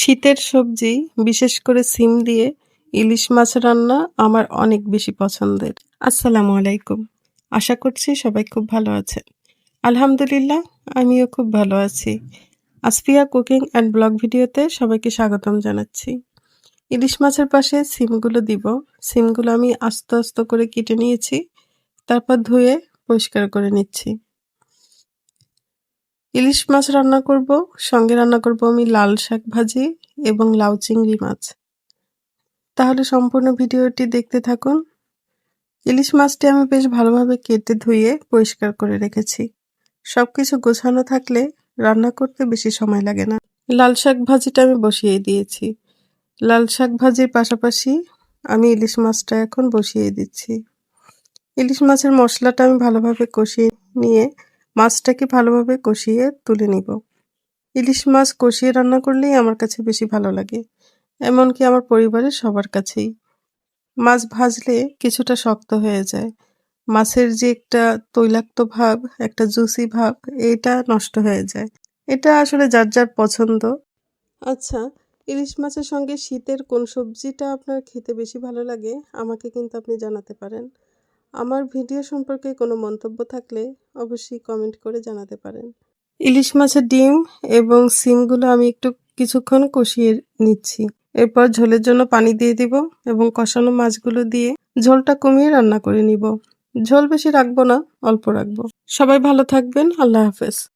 শীতের সবজি, বিশেষ করে সিম দিয়ে ইলিশ মাছ রান্না আমার অনেক বেশি পছন্দের। আসসালামু আলাইকুম। আশা করছি সবাই খুব ভালো আছেন। আলহামদুলিল্লাহ, আমিও খুব ভালো আছি। আসফিয়া কুকিং অ্যান্ড ব্লগ ভিডিওতে সবাইকে স্বাগতম জানাচ্ছি। ইলিশ মাছের পাশে সিমগুলো দিব। সিমগুলো আমি আস্তে আস্তে করে কেটে নিয়েছি, তারপর ধুয়ে পরিষ্কার করে নিচ্ছি। ইলিশ মাছ রান্না করব, সঙ্গে রান্না করব আমি লাল শাক ভাজি এবং লাউ চিংড়ি মাছ। তাহলে সম্পূর্ণ ভিডিওটি দেখতে থাকুন। ইলিশ মাছটি আমি বেশ ভালোভাবে কেটে ধুয়ে পরিষ্কার করে রেখেছি। সব কিছু গোছানো থাকলে রান্না করতে বেশি সময় লাগে না। লাল শাক ভাজিটা আমি বসিয়ে দিয়েছি। লাল শাক ভাজির পাশাপাশি আমি ইলিশ মাছটা এখন বসিয়ে দিচ্ছি। ইলিশ মাছের মশলাটা আমি ভালোভাবে কষিয়ে নিয়ে মাছটাকে ভালোভাবে কষিয়ে তুলে নিব। ইলিশ মাছ কষিয়ে রান্না করলেই আমার কাছে বেশি ভালো লাগে, এমনকি আমার পরিবারের সবার কাছেই। মাছ ভাজলে কিছুটা শক্ত হয়ে যায়। মাছের যে একটা তৈলাক্ত ভাব, একটা জুসি ভাব, এটা নষ্ট হয়ে যায়। এটা আসলে যার যার পছন্দ। আচ্ছা ইলিশ মাছের সঙ্গে শীতের কোন সবজিটা আপনার খেতে বেশি ভালো লাগে? আমাকে কিন্তু আপনি জানাতে পারেন। আমার ভিডিও সম্পর্কে কোনো মন্তব্য থাকলে অবশ্যই কমেন্ট করে জানাতে পারেন। ইলিশ মাছের ডিম এবং সিমগুলো আমি একটু কিছুক্ষণ কষিয়ে নিচ্ছি। এরপর ঝোলের জন্য পানি দিয়ে দিব এবং কষানো মাছগুলো দিয়ে ঝোলটা কমিয়ে রান্না করে নিব। ঝোল বেশি রাখব না, অল্প রাখব। সবাই ভালো থাকবেন, আল্লাহ হাফেজ।